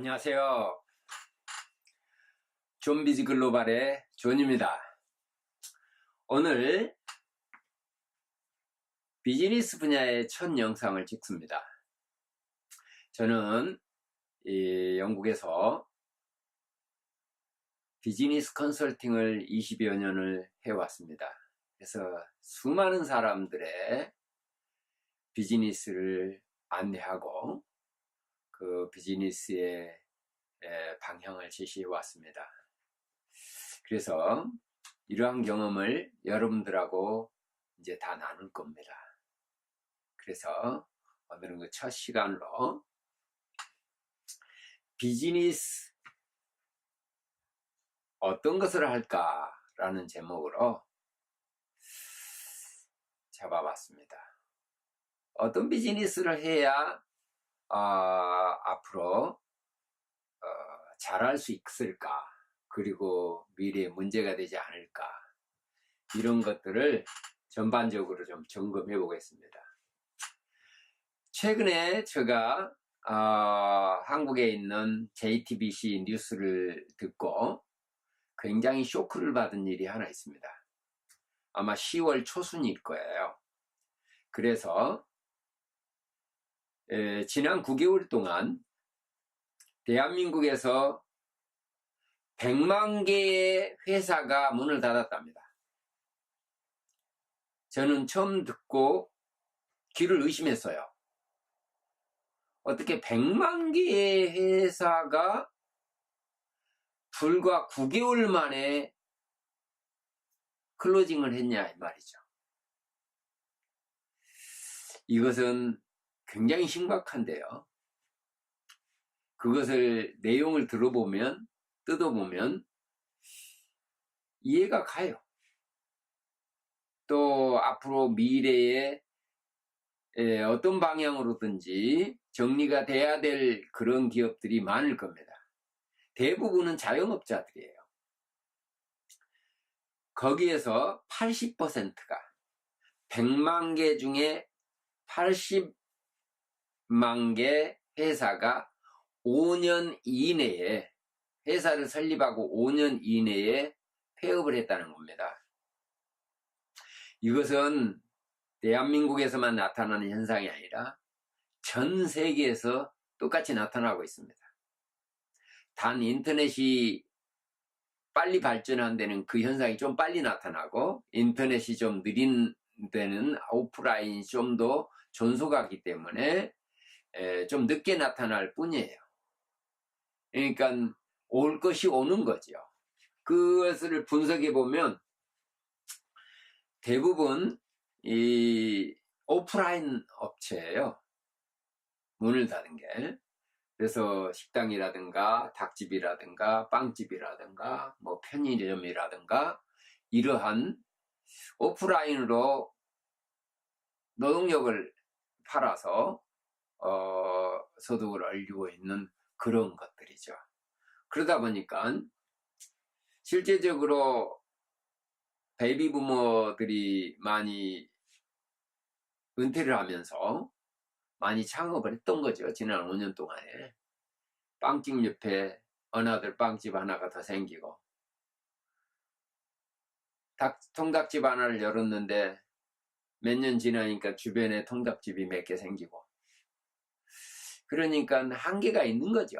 안녕하세요. 존비즈 글로벌의 존입니다. 오늘 비즈니스 분야의 첫 영상을 찍습니다. 저는 이 영국에서 비즈니스 컨설팅을 20여 년을 해왔습니다. 그래서 수많은 사람들의 비즈니스를 안내하고 그 비즈니스의 에, 방향을 제시해 왔습니다. 그래서 이러한 경험을 여러분들하고 이제 다 나눌 겁니다. 그래서 오늘은 그 첫 시간으로 비즈니스 어떤 것을 할까라는 제목으로 잡아봤습니다. 어떤 비즈니스를 해야 어, 앞으로 어, 잘할 수 있을까 그리고 미래에 문제가 되지 않을까 이런 것들을 전반적으로 좀 점검해 보겠습니다. 최근에 제가 어, 한국에 있는 JTBC 뉴스를 듣고 굉장히 쇼크를 받은 일이 하나 있습니다. 아마 10월 초순일 거예요. 그래서 에, 지난 9개월 동안 대한민국에서 100만 개의 회사가 문을 닫았답니다. 저는 처음 듣고 귀를 의심했어요. 어떻게 100만 개의 회사가 불과 9개월 만에 클로징을 했냐 이 말이죠. 이것은 굉장히 심각한데요. 그것을 내용을 들어보면 뜯어보면 이해가 가요. 또 앞으로 미래에 어떤 방향으로든지 정리가 돼야 될 그런 기업들이 많을 겁니다. 대부분은 자영업자들이에요. 거기에서 80%가 100만 개 중에 80 만개 회사가 5년 이내에 회사를 설립하고 5년 이내에 폐업을 했다는 겁니다. 이것은 대한민국에서만 나타나는 현상이 아니라 전 세계에서 똑같이 나타나고 있습니다. 단 인터넷이 빨리 발전한 데는 그 현상이 좀 빨리 나타나고 인터넷이 좀 느린 데는 오프라인이 좀 더 존속하기 때문에 좀 늦게 나타날 뿐이에요. 그러니까 올 것이 오는 거죠. 그것을 분석해 보면 대부분 이 오프라인 업체예요. 문을 닫은 게. 그래서 식당이라든가 닭집이라든가 빵집이라든가 뭐 편의점이라든가 이러한 오프라인으로 노동력을 팔아서 어, 소득을 올리고 있는 그런 것들이죠. 그러다 보니까 실제적으로 베이비 부모들이 많이 은퇴를 하면서 많이 창업을 했던 거죠. 지난 5년 동안에. 빵집 옆에 어나들 빵집 하나가 더 생기고 닭, 통닭집 하나를 열었는데 몇 년 지나니까 주변에 통닭집이 몇 개 생기고 그러니까 한계가 있는 거죠.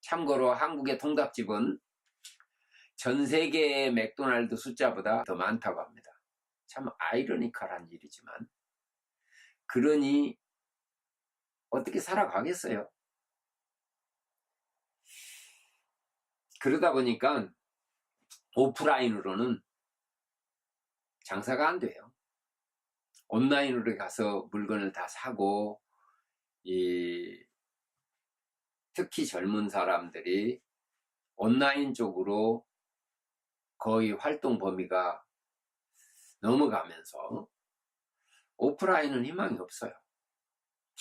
참고로 한국의 통닭집은 전 세계의 맥도날드 숫자보다 더 많다고 합니다. 참 아이러니컬한 일이지만 그러니 어떻게 살아가겠어요? 그러다 보니까 오프라인으로는 장사가 안 돼요. 온라인으로 가서 물건을 다 사고 이 특히 젊은 사람들이 온라인 쪽으로 거의 활동 범위가 넘어가면서 오프라인은 희망이 없어요.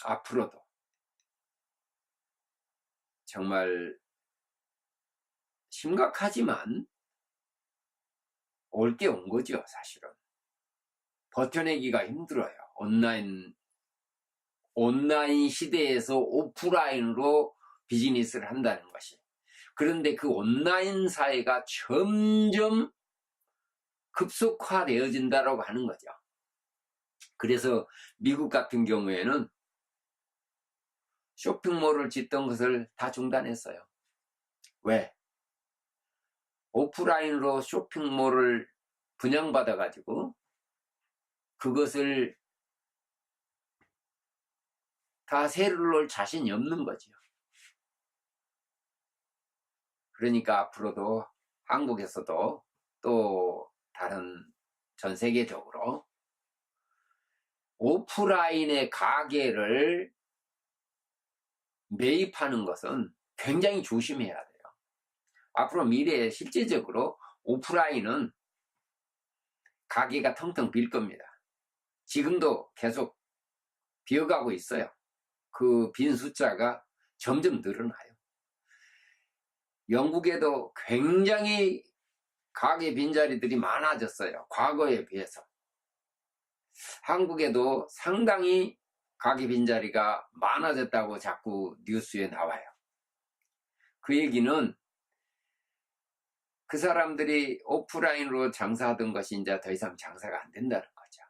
앞으로도. 정말 심각하지만 올 게 온 거죠, 사실은. 버텨내기가 힘들어요. 온라인, 온라인 시대에서 오프라인으로 비즈니스를 한다는 것이. 그런데 그 온라인 사회가 점점 급속화되어진다라고 하는 거죠. 그래서 미국 같은 경우에는 쇼핑몰을 짓던 것을 다 중단했어요. 왜? 오프라인으로 쇼핑몰을 분양받아가지고 그것을 다 세를 놓을 자신이 없는 거죠. 그러니까 앞으로도 한국에서도 또 다른 전 세계적으로 오프라인의 가게를 매입하는 것은 굉장히 조심해야 돼요. 앞으로 미래에 실제적으로 오프라인은 가게가 텅텅 빌 겁니다. 지금도 계속 비어가고 있어요. 그 빈 숫자가 점점 늘어나요. 영국에도 굉장히 가게 빈자리들이 많아졌어요. 과거에 비해서. 한국에도 상당히 가게 빈자리가 많아졌다고 자꾸 뉴스에 나와요. 그 얘기는 그 사람들이 오프라인으로 장사하던 것이 이제 더 이상 장사가 안 된다는 거죠.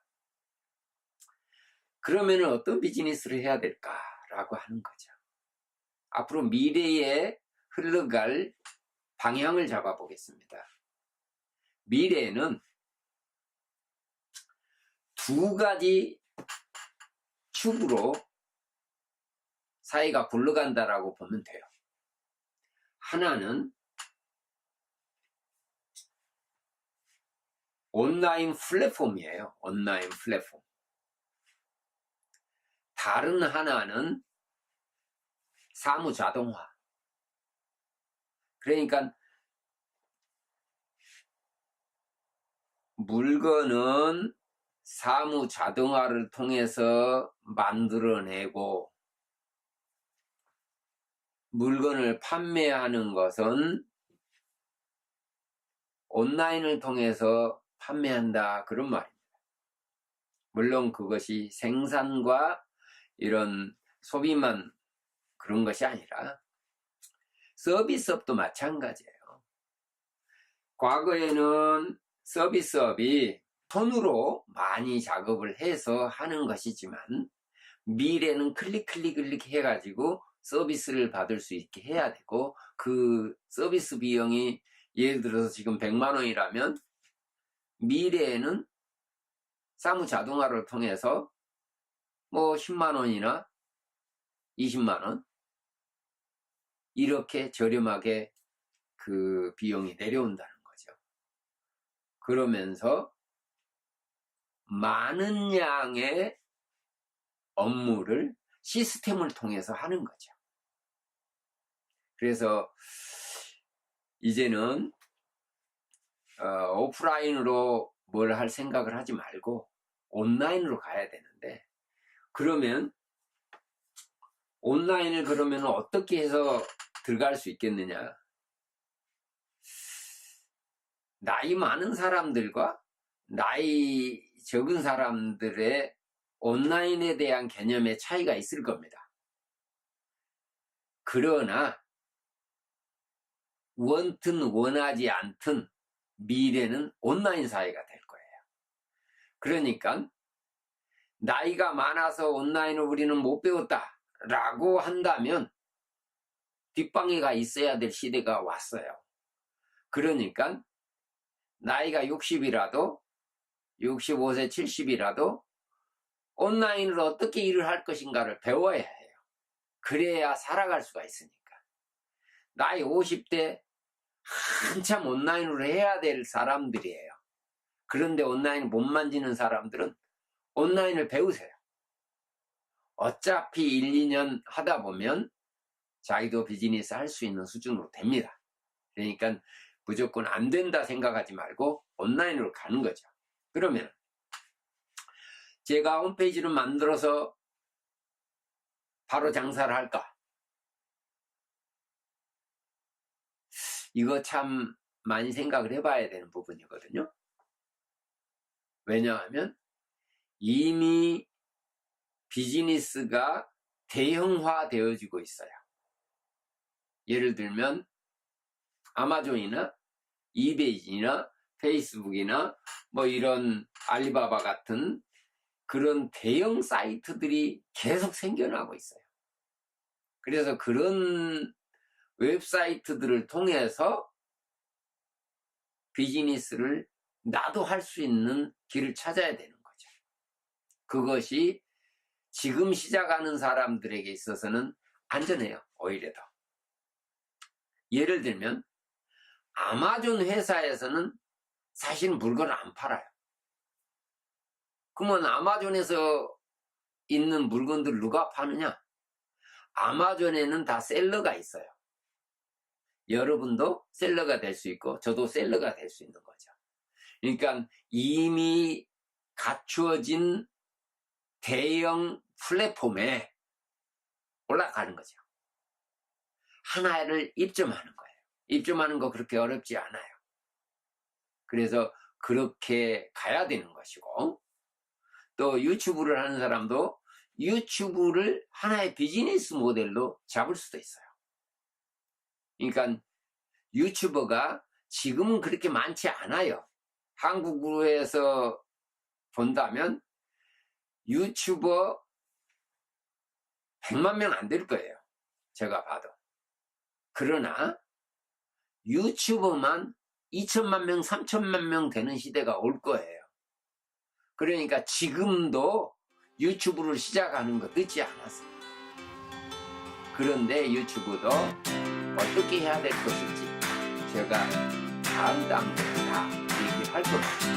그러면 어떤 비즈니스를 해야 될까 라고 하는 거죠. 앞으로 미래에 흘러갈 방향을 잡아보겠습니다. 미래에는 두 가지 축으로 사회가 굴러간다라고 보면 돼요. 하나는 온라인 플랫폼이에요. 온라인 플랫폼. 다른 하나는 사무 자동화. 그러니까 물건은 사무 자동화를 통해서 만들어내고 물건을 판매하는 것은 온라인을 통해서 판매한다 그런 말입니다. 물론 그것이 생산과 이런 소비만 그런 것이 아니라 서비스업도 마찬가지예요. 과거에는 서비스업이 손으로 많이 작업을 해서 하는 것이지만 미래는 클릭 클릭 클릭 해가지고 서비스를 받을 수 있게 해야 되고 그 서비스 비용이 예를 들어서 지금 100만 원이라면 미래에는 사무 자동화를 통해서 뭐 10만 원이나 20만 원 이렇게 저렴하게 그 비용이 내려온다는 거죠. 그러면서 많은 양의 업무를 시스템을 통해서 하는 거죠. 그래서 이제는 어, 오프라인으로 뭘 할 생각을 하지 말고 온라인으로 가야 되는데 그러면 온라인을 그러면 어떻게 해서 들어갈 수 있겠느냐 나이 많은 사람들과 나이 적은 사람들의 온라인에 대한 개념의 차이가 있을 겁니다. 그러나 원튼 원하지 않든 미래는 온라인 사회가 될 거예요. 그러니까 나이가 많아서 온라인을 우리는 못 배웠다 라고 한다면 뒷방에가 있어야 될 시대가 왔어요. 그러니까 나이가 60이라도 65세 70이라도 온라인으로 어떻게 일을 할 것인가를 배워야 해요. 그래야 살아갈 수가 있으니까. 나이 50대 한참 온라인으로 해야 될 사람들이에요. 그런데 온라인을 못 만지는 사람들은 온라인을 배우세요. 어차피 1, 2년 하다 보면 자기도 비즈니스 할 수 있는 수준으로 됩니다. 그러니까 무조건 안 된다 생각하지 말고 온라인으로 가는 거죠. 그러면 제가 홈페이지를 만들어서 바로 장사를 할까? 이거 참 많이 생각을 해봐야 되는 부분이거든요. 왜냐하면 이미 비즈니스가 대형화 되어지고 있어요. 예를 들면 아마존이나 이베이지나 페이스북이나 뭐 이런 알리바바 같은 그런 대형 사이트들이 계속 생겨나고 있어요. 그래서 그런 웹사이트들을 통해서 비즈니스를 나도 할 수 있는 길을 찾아야 되는. 그것이 지금 시작하는 사람들에게 있어서는 안전해요. 오히려 더. 예를 들면 아마존 회사에서는 사실 물건을 안 팔아요. 그러면 아마존에서 있는 물건들 누가 파느냐? 아마존에는 다 셀러가 있어요. 여러분도 셀러가 될 수 있고 저도 셀러가 될 수 있는 거죠. 그러니까 이미 갖추어진 대형 플랫폼에 올라가는 거죠. 하나를 입점하는 거예요. 입점하는 거 그렇게 어렵지 않아요. 그래서 그렇게 가야 되는 것이고 또 유튜브를 하는 사람도 유튜브를 하나의 비즈니스 모델로 잡을 수도 있어요. 그러니까 유튜버가 지금은 그렇게 많지 않아요. 한국으로에서 본다면 유튜버 100만 명 안 될 거예요. 제가 봐도. 그러나 유튜버만 2천만 명, 3천만 명 되는 시대가 올 거예요. 그러니까 지금도 유튜브를 시작하는 거 늦지 않았어요. 그런데 유튜브도 어떻게 해야 될 것인지 제가 다음 단계에 다 얘기할 겁니다.